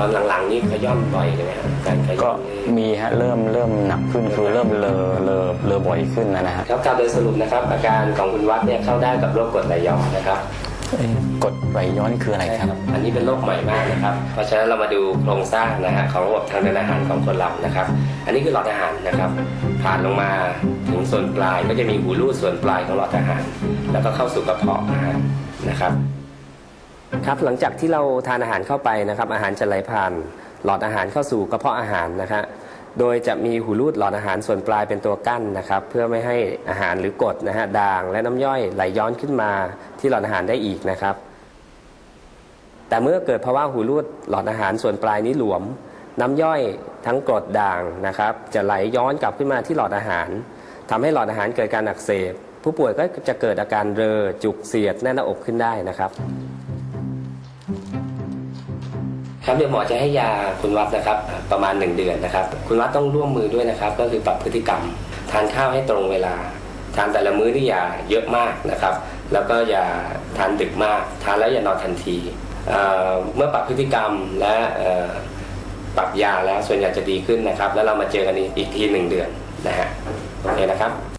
ตอนหลังๆนี่ขย่อนบ่อยเลยไหมครับการขย่ก็อนนี่มีฮะเริ่มเริ่มหนักขึ้นคือเริ่มเลอเลอเลอบ่อยขึ้นนะนะฮะครับการโดยสรุปนะครับ อาการของคุณวัดเนี่ยเข้าได้กับโรคกรดไหลย้อนนะครับ เอ๊ะกดไหลย้อนคืออะไรครับ อันนี้เป็นโรคใหม่มากนะครับ เพราะฉะนั้นเรามาดูโครงสร้างนะฮะของระบบทางเดินอาหารของคนเรานะครับ อันนี้คือหลอดอาหารนะครับผ่านลงมาถึงส่วนปลายก็จะมีหูรูดส่วนปลายของหลอดอาหาร แล้วก็เข้าสู่กระเพาะอาหารนะครับ ครับหลังจากที่เราทานอาหารเข้าไปนะครับ อาหารจะไหลผ่าน หลอดอาหารเข้าสู่กระเพาะอาหารนะครับโดยจะมีหูรูดหลอดอาหารส่วนปลายเป็นตัวกั้นนะครับ เพื่อไม่ให้อาหารหรือกรดนะฮะด่างและน้ำย่อยไหลย้อนขึ้นมาที่หลอดอาหารได้อีกนะครับ แต่เมื่อเกิดภาวะหูรูดหลอดอาหารส่วนปลายนี้หลวม น้ำย่อยทั้งกรดด่างนะครับ จะไหลย้อนกลับขึ้นมาที่หลอดอาหารทำให้หลอดอาหารเกิดการอักเสบ ผู้ป่วยก็จะเกิดอาการเรอจุกเสียดแน่นหน้าอกขึ้นได้นะครับ ครับเดี๋ยวหมอจะให้ยาคุณวัดนะครับ ประมาณ 1 เดือนนะครับ คุณวัดต้องร่วมมือด้วยนะครับ ก็คือปรับพฤติกรรม ทานข้าวให้ตรงเวลา ทานแต่ละมื้อที่อย่าเยอะมากนะครับ แล้วก็อย่าทานดึกมาก ทานแล้วอย่านอนทันทีเเมื่อปรับพฤติกรรมและปรับยาแล้วส่วนใหญ่จะดีขึ้นนะครับ แล้วเรามาเจอกันอีกทีหนึ่งเดือนนะฮะโอเคนะครับ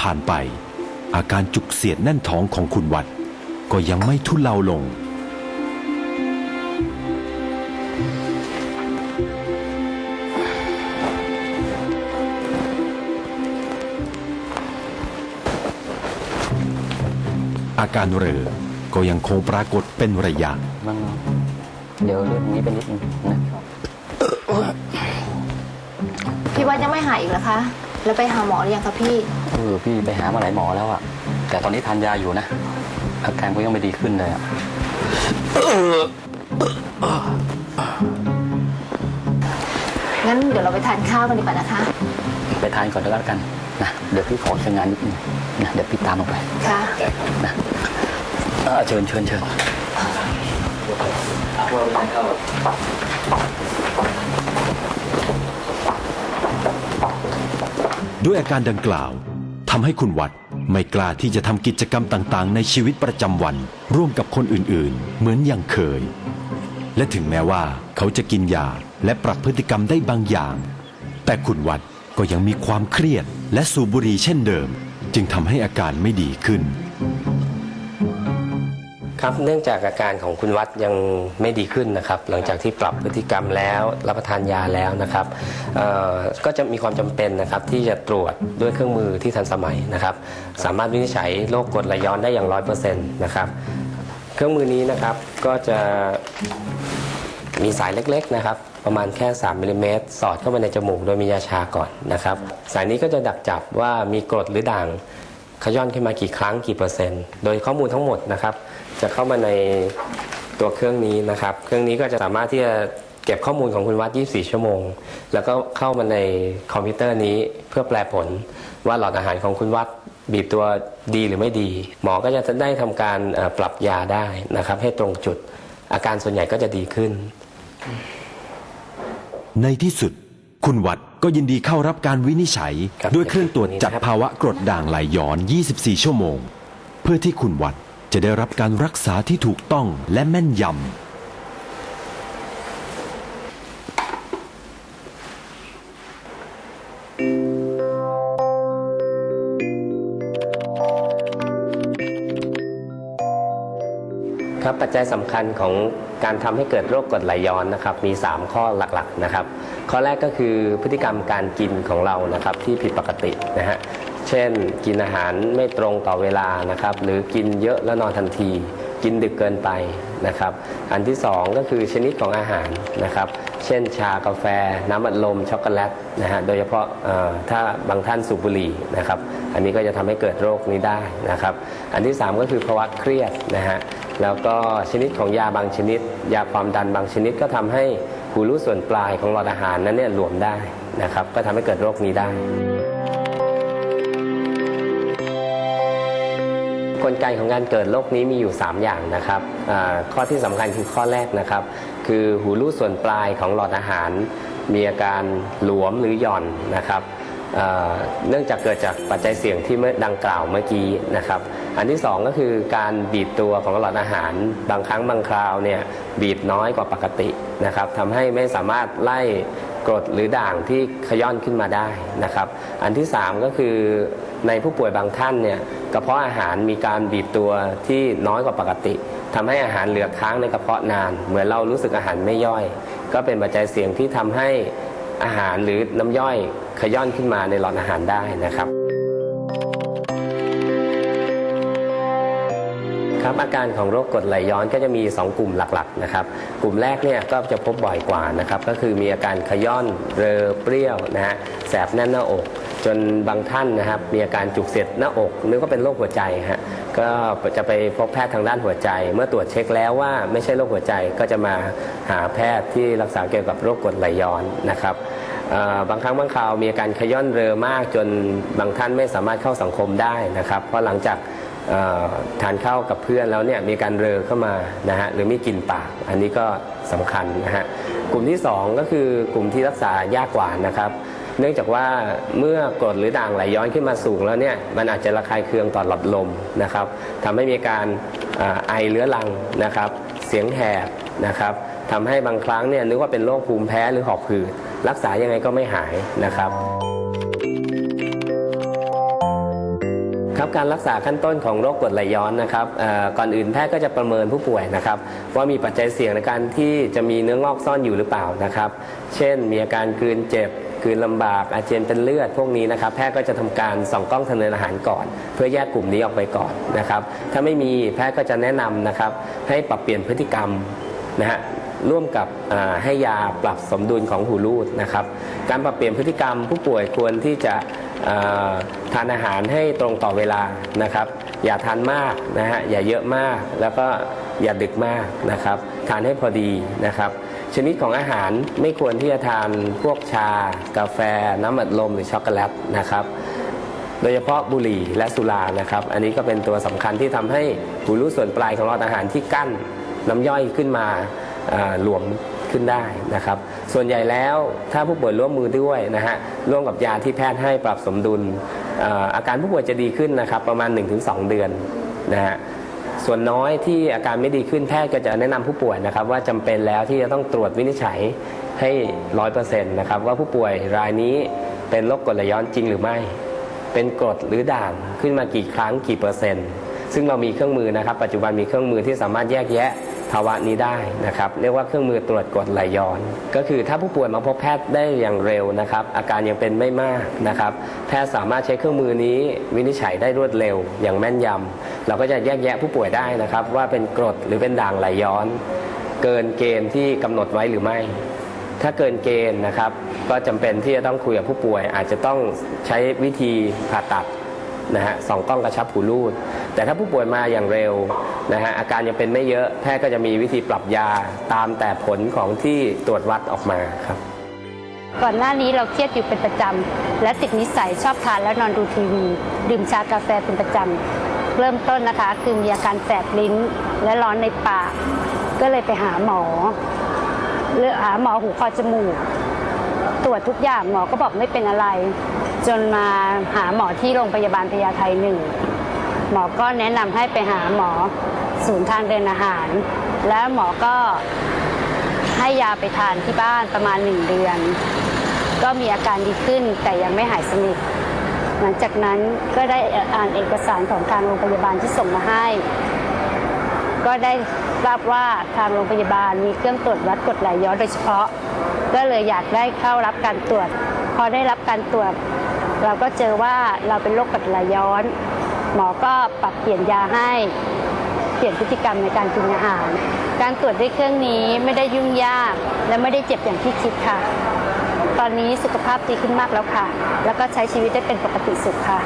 ผ่านไป อาการจุกเสียดแน่นท้องของคุณวัด ก็ยังไม่ทุเลาลง อาการเรอก็ยังคงปรากฏเป็นระยะ มันเดี๋ยวเรื่องนี้ไปนิดนึงนะ พี่วัดยังไม่หายอีกเหรอคะ แล้วไปหาหมอหรือยังคะพี่ เออพี่ไปหามาหลายหมอแล้วอะแต่ตอนนี้ทานยาอยู่นะ อาการก็ยังไม่ดีขึ้นเลยอะงั้นเดี๋ยวเราไปทานข้าวกันดีกว่านะคะ ไปทานก่อนแล้วกันนะ เดี๋ยวพี่ขอใช้งานนิดนึงนะเดี๋ยวพี่ตามลงไปค่ะ นะเออเชิญเชิญเชิญ ด้วยอาการดังกล่าวทำให้คุณวัดไม่กล้าที่จะทำกิจกรรมต่างๆ ในชีวิตประจำวัน ร่วมกับคนอื่นๆ เหมือนอย่างเคย และถึงแม้ว่าเขาจะกินยาและปรับพฤติกรรมได้บางอย่าง แต่คุณวัดก็ยังมีความเครียดและสูบบุหรี่เช่นเดิม จึงทำให้อาการไม่ดีขึ้น ครับเนื่องจากอาการของคุณวัดยังไม่ดีขึ้นนะครับ หลังจากที่ปรับพฤติกรรมแล้วรับประทานยาแล้วนะครับก็จะมีความจำเป็นนะครับที่จะตรวจด้วยเครื่องมือที่ทันสมัยนะครับ สามารถวินิจฉัยโรคกรดไหลย้อนได้อย่างร้อยเปอร์เซ็นต์นะครับ เครื่องมือนี้นะครับก็จะมีสายเล็กๆนะครับประมาณแค่ 3มิลลิเมตรสอดเข้าไปในจมูกโดยมียาชาก่อนนะครับ สายนี้ก็จะดักจับว่ามีกรดหรือด่าง ขย้อนขึ้นมากี่ครั้งกี่เปอร์เซ็นต์ โดยข้อมูลทั้งหมดนะครับ จะเข้ามาในตัวเครื่องนี้นะครับ เครื่องนี้ก็จะสามารถที่จะเก็บข้อมูลของคุณวัด 24 ชั่วโมง แล้วก็เข้ามาในคอมพิวเตอร์นี้เพื่อแปลผลว่าหลอดอาหารของคุณวัดบีบตัวดีหรือไม่ดี หมอก็จะได้ทำการปรับยาได้นะครับ ให้ตรงจุดอาการส่วนใหญ่ก็จะดีขึ้น ในที่สุด คุณวัดก็ยินดีเข้ารับการวินิจฉัย ครับด้วยเครื่องตรวจจับภาวะกรดด่างไหลย้อน 24 ชั่วโมง เพื่อที่คุณวัดจะได้รับการรักษาที่ถูกต้องและแม่นยำครับปัจจัยสำคัญของการทำให้เกิดโรคกรดไหลย้อนนะครับมี 3 ข้อหลักๆนะครับ ข้อแรกก็คือพฤติกรรมการกินของเรานะครับที่ผิดปกตินะฮะเช่น กินอาหารไม่ตรงต่อเวลานะครับ หรือกินเยอะแล้วนอนทันที กินดึกเกินไปนะครับ อันที่ 2 ก็คือชนิดของอาหารนะครับ เช่นชากาแฟ น้ำอัดลมช็อกโกแลตนะฮะโดยเฉพาะถ้าบางท่านสูบบุหรี่นะครับ อันนี้ก็จะทำให้เกิดโรคนี้ได้นะครับ อันที่ 3 ก็คือภาวะเครียดนะฮะแล้วก็ชนิดของยาบางชนิด ยาความดันบางชนิดก็ทำให้ หูรูส่วนปลายของหลอดอาหารนั้นเนี่ยหลวมได้นะครับ ก็ทำให้เกิดโรคนี้ได้ กลไกของการเกิดโรคนี้มีอยู่ 3 อย่างนะครับข้อที่สำคัญคือข้อแรกนะครับ คือหูรูส่วนปลายของหลอดอาหาร มีอาการหลวมหรือหย่อนนะครับเนื่องจากเกิดจากปัจจัยเสี่ยงที่เมื่อดังกล่าวเมื่อกี้นะครับ อันที่ 2 ก็คือการบีบตัวของหลอดอาหารบางครั้งบางคราวเนี่ยบีบน้อยกว่าปกตินะครับทำให้ไม่สามารถไล่กรดหรือด่างที่ขย้อนขึ้นมาได้นะครับ อันที่ 3 ก็คือในผู้ป่วยบางท่านเนี่ยกระเพาะอาหารมีการบีบตัวที่น้อยกว่าปกติทำให้อาหารเหลือค้างในกระเพาะนาน เหมือนเรารู้สึกอาหารไม่ย่อย ก็เป็นปัจจัยเสี่ยงที่ทำให้อาหารหรือน้ำย่อยขย้อนขึ้นมาในหลอดอาหารได้นะครับ ครับอาการของโรคกรดไหลย้อนก็จะมี 2 กลุ่มหลักๆนะครับกลุ่มแรกเนี่ยก็จะพบบ่อยกว่านะครับก็คือมีอาการขย้อนเรอเปรี้ยวนะฮะแสบแน่นหน้าอก จนบางท่านนะครับมีอาการจุกเสียดหน้าอกนึกว่าเป็นโรคหัวใจฮะก็จะไปพบแพทย์ทางด้านหัวใจ เมื่อตรวจเช็คแล้วว่าไม่ใช่โรคหัวใจก็จะมาหาแพทย์ที่รักษาเกี่ยวกับโรคกรดไหลย้อนนะครับบางครั้งบางคราวมีอาการขย้อนเรอมากจนบางท่านไม่สามารถเข้าสังคมได้นะครับ เพราะหลังจาก ทานข้าวกับเพื่อนแล้วเนี่ยมีการเรอเข้ามานะฮะหรือมีกลิ่นปาก อันนี้ก็สำคัญนะฮะกลุ่มที่ 2 ก็คือกลุ่มที่รักษายากกว่านะครับ เนื่องจากว่าเมื่อกรดหรือด่างไหลย้อนขึ้นมาสูงแล้วเนี่ยมันอาจจะระคายเคืองต่อหลอดลมนะครับทำให้มีการอไอเรื้อรังนะครับ เสียงแหบนะครับทำให้บางครั้งเนี่ยนึกว่าเป็นโรคภูมิแพ้หรือหอบหืดรักษายังไงก็ไม่หายนะครับ รับการรักษาขั้นต้นของโรคกรดไหลย้อนนะครับก่อนอื่นแพทย์ก็จะประเมินผู้ป่วยนะครับ ว่ามีปัจจัยเสี่ยงในการที่จะมีเนื้องอกซ่อนอยู่หรือเปล่านะครับ เช่น มีอาการกลืนเจ็บกลืนลำบากอาเจียนเป็นเลือดพวกนี้นะครับแพทย์ก็จะทำการส่องกล้องทางเดินอาหารก่อน เพื่อแยกกลุ่มนี้ออกไปก่อนนะครับถ้าไม่มีแพทย์ก็จะแนะนำนะครับให้ปรับเปลี่ยนพฤติกรรมนะฮะร่วมกับให้ยาปรับสมดุลของหูรูดนะครับการปรับเปลี่ยนพฤติกรรมผู้ป่วยควรที่จะ ทานอาหารให้ตรงต่อเวลานะครับ อย่าทานมากนะฮะอย่าเยอะมากแล้วก็อย่าดึกมากนะครับ ทานให้พอดีนะครับ ชนิดของอาหารไม่ควรที่จะทานพวกชา กาแฟ น้ำอัดลมหรือช็อกโกแลตนะครับ โดยเฉพาะบุหรี่และสุรานะครับ อันนี้ก็เป็นตัวสำคัญที่ทำให้หูรูดส่วนปลายของหลอดอาหารที่กั้นน้ำย่อยขึ้นมาหลวม ขึ้นได้นะครับ ส่วนใหญ่แล้วถ้าผู้ป่วยร่วมมือด้วยนะฮะร่วมกับยาที่แพทย์ให้ปรับสมดุลอาอาการผู้ป่วยจะดีขึ้นนะครับ ประมาณ 1-2 เดือนนะฮะส่วนน้อยที่อาการไม่ดีขึ้นแพทย์ก็จะแนะนำผู้ป่วยนะครับ ว่าจำเป็นแล้วที่จะต้องตรวจวินิจฉัยให้ร้อยเปอร์เซ็นต์นะครับว่าผู้ป่วยรายนี้เป็นโรคกรดไหลย้อนจริงหรือไม่ เป็นกรดหรือด่างขึ้นมากี่ครั้งกี่เปอร์เซ็นต์ ซึ่งเรามีเครื่องมือนะครับ ปัจจุบันมีเครื่องมือที่สามารถแยกแยะ ภาวะนี้ได้นะครับเรียกว่าเครื่องมือตรวจกรดไหลย้อน ก็คือถ้าผู้ป่วยมาพบแพทย์ได้อย่างเร็วนะครับ อาการยังเป็นไม่มากนะครับ แพทย์สามารถใช้เครื่องมือนี้วินิจฉัยได้รวดเร็ว อย่างแม่นยำเราก็จะแยกแยะผู้ป่วยได้นะครับ ว่าเป็นกรดหรือเป็นด่างไหลย้อน เกินเกณฑ์ที่กำหนดไว้หรือไม่ถ้าเกินเกณฑ์นะครับ ก็จำเป็นที่จะต้องคุยกับผู้ป่วย อาจจะต้องใช้วิธีผ่าตัด นะฮะสองกล้องกระชับหูรูด แต่ถ้าผู้ป่วยมาอย่างเร็วนะฮะอาการยังเป็นไม่เยอะแพทย์ก็จะมีวิธีปรับยาตามแต่ผลของที่ตรวจวัดออกมาครับ ก่อนหน้านี้เราเครียดอยู่เป็นประจำและติดนิสัยชอบทานแล้วนอนดูทีวี ดื่มชากาแฟเป็นประจำเริ่มต้นนะคะ คือมีอาการแสบลิ้นและร้อนในปาก ก็เลยไปหาหมอเลือกหาหมอหูคอจมูก ตรวจทุกอย่างหมอก็บอกไม่เป็นอะไร จนมาหาหมอที่โรงพยาบาลพญาไทหนึ่งหมอก็แนะนำให้ไปหาหมอศูนย์ทางเดินอาหาร แล้วหมอก็ให้ยาไปทานที่บ้านประมาณหนึ่งเดือน ก็มีอาการดีขึ้นแต่ยังไม่หายสนิทหลังจากนั้นก็ได้อ่านเอกสารของทางโรงพยาบาลที่ส่งมาให้ ก็ได้ทราบว่าทางโรงพยาบาลมีเครื่องตรวจวัดกรดไหลย้อนโดยเฉพาะ ก็เลยอยากได้เข้ารับการตรวจ พอได้รับการตรวจ เราก็เจอว่าเราเป็นโรคปัดไหลย้อน หมอก็ปรับเปลี่ยนยาให้ เปลี่ยนพฤติกรรมในการกินอาหาร การตรวจด้วยเครื่องนี้ไม่ได้ยุ่งยาก และไม่ได้เจ็บอย่างที่คิดค่ะ ตอนนี้สุขภาพดีขึ้นมากแล้วค่ะ แล้วก็ใช้ชีวิตได้เป็นปกติสุขค่ะ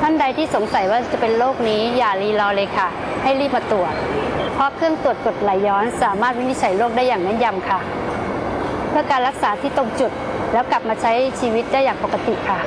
ท่านใดที่สงสัยว่าจะเป็นโรคนี้อย่ารีรอเลยค่ะ ให้รีบมาตรวจ เพราะเครื่องตรวจกรดไหลย้อนสามารถวินิจฉัยโรคได้อย่างแม่นยำค่ะ เพื่อการรักษาที่ตรงจุด แล้วกลับมาใช้ชีวิตได้อย่างปกติค่ะ